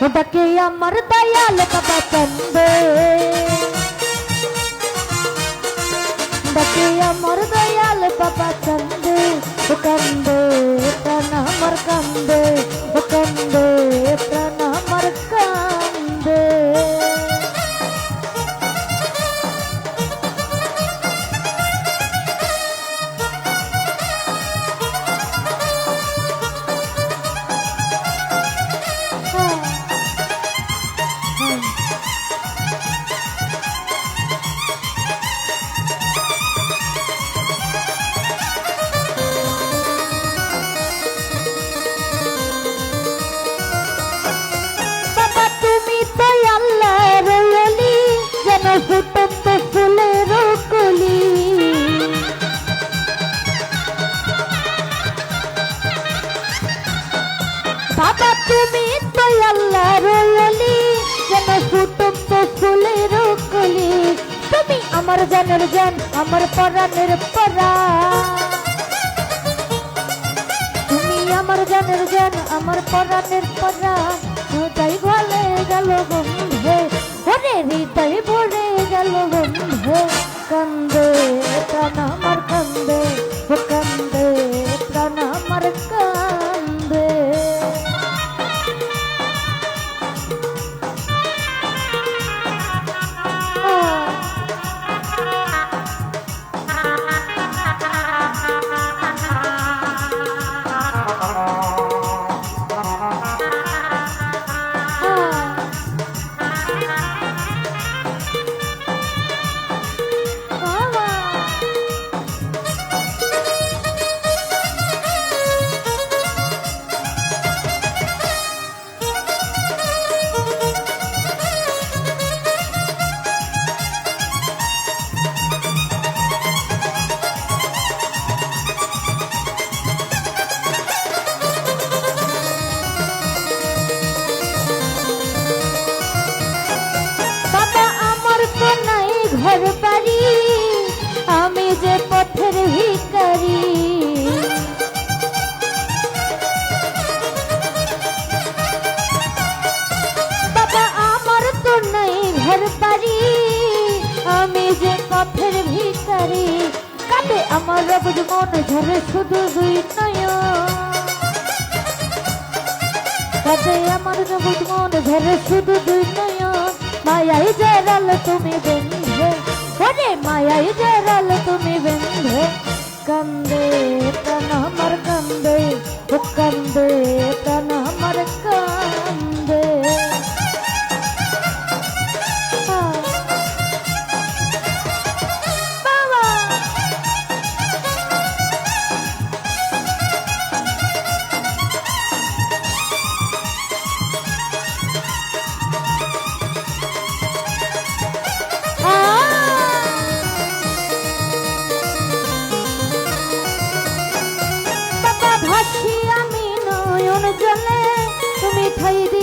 ডাকে আমার দয়াল বাবা চন্দে ডাকে আমার দয়াল বাবা চন্দে ও কান্দে প্রাণ আমার কান্দে ও কান্দে আমার জানের জান, আমার পরাণের পরা। তুমি আমার জানের জান, আমার পরাণের পরাণ হৃদয় ভরে গেল বন্ধে ওরে হৃদয় ভরে গেল বন্ধে কান্দে প্রাণ যে পথের ভিকারি কাঁদে আমার রবজ মন ঝরে শুধু দুই নয়ন। আমার জগৎ মন ধরে শুধু দুই নয়ন। মায়াই জরাল, তুমি বেঁধে ওরে মায়াই জরাল, তুমি বেঁধে কান্দে প্রাণ আমার, কান্দে। ও কান্দে প্রাণ আমার, কান্দে। Thay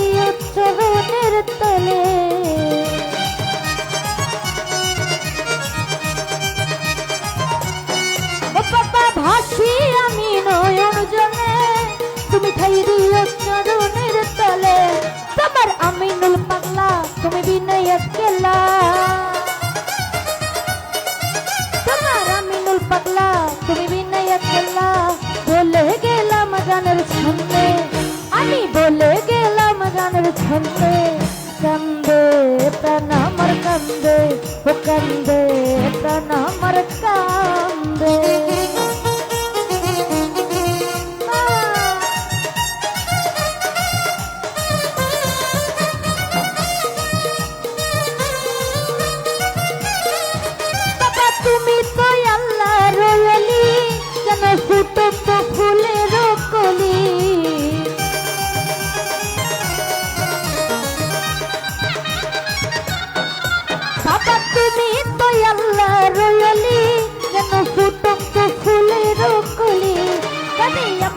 গানের ছন্দে কান্দে প্রাণ আমার কান্দে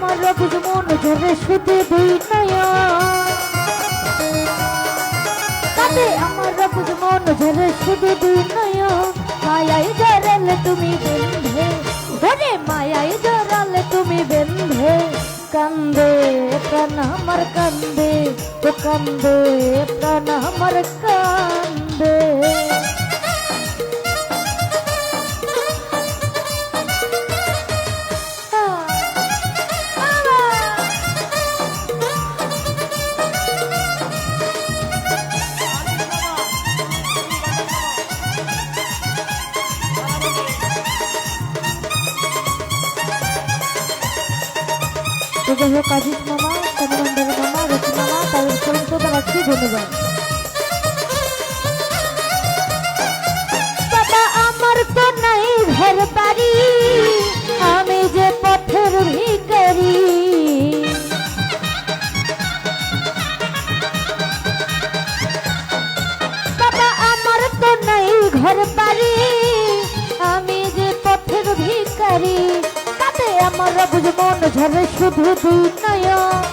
আমার রবুজ মন ঝরে শুধু দুই নয়ন আমার রবুজ মন ঝরে শুধু দুই নয়ন মায়াই জড়ালে তুমি বেন্ধে ওরে মায়াই জড়ালে তুমি বেন্ধে কান্দে প্রাণ আমার কান্দে, ও কান্দে প্রাণ আমার কান্দে। যাই হোক আজিজ মামা তনুমন্ডল মামা রকি মামা তাদের পর্যন্ত জানাচ্ছি ধন্যবাদ। বাবা, আমার তো নাই ঘর বাড়ি, আমি যে পথের ভিখারি। বাবা, আমার তো নাই ঘর বাড়ি, আমি যে পথের তাতে আমার বুঝ মন ঝরে শুধু দুই নয়ন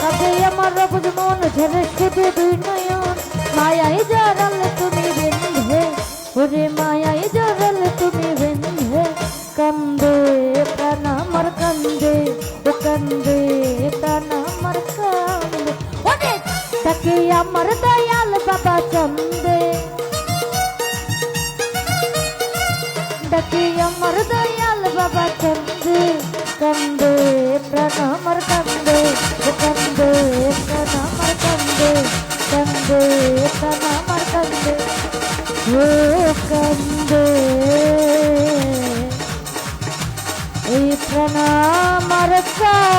কাজে আমার বুঝ মন ঝরে শুধু দুই নয়ন মায়াই জড়াল তুমি বেন্ধে ওরে মায়াই জড়াল তুমি বেন্ধে কান্দে প্রাণ আমার কান্দে ও কান্দে প্রাণ আমার কান্দে ওরে তাকে আমার ডাকে আমার দয়াল বাবা কান্দে কান্দে প্রাণ আমার কান্দে ও কান্দে প্রাণ আমার কান্দে কান্দে প্রাণ আমার কান্দে ও কান্দে এই প্রাণ আমার কান্দে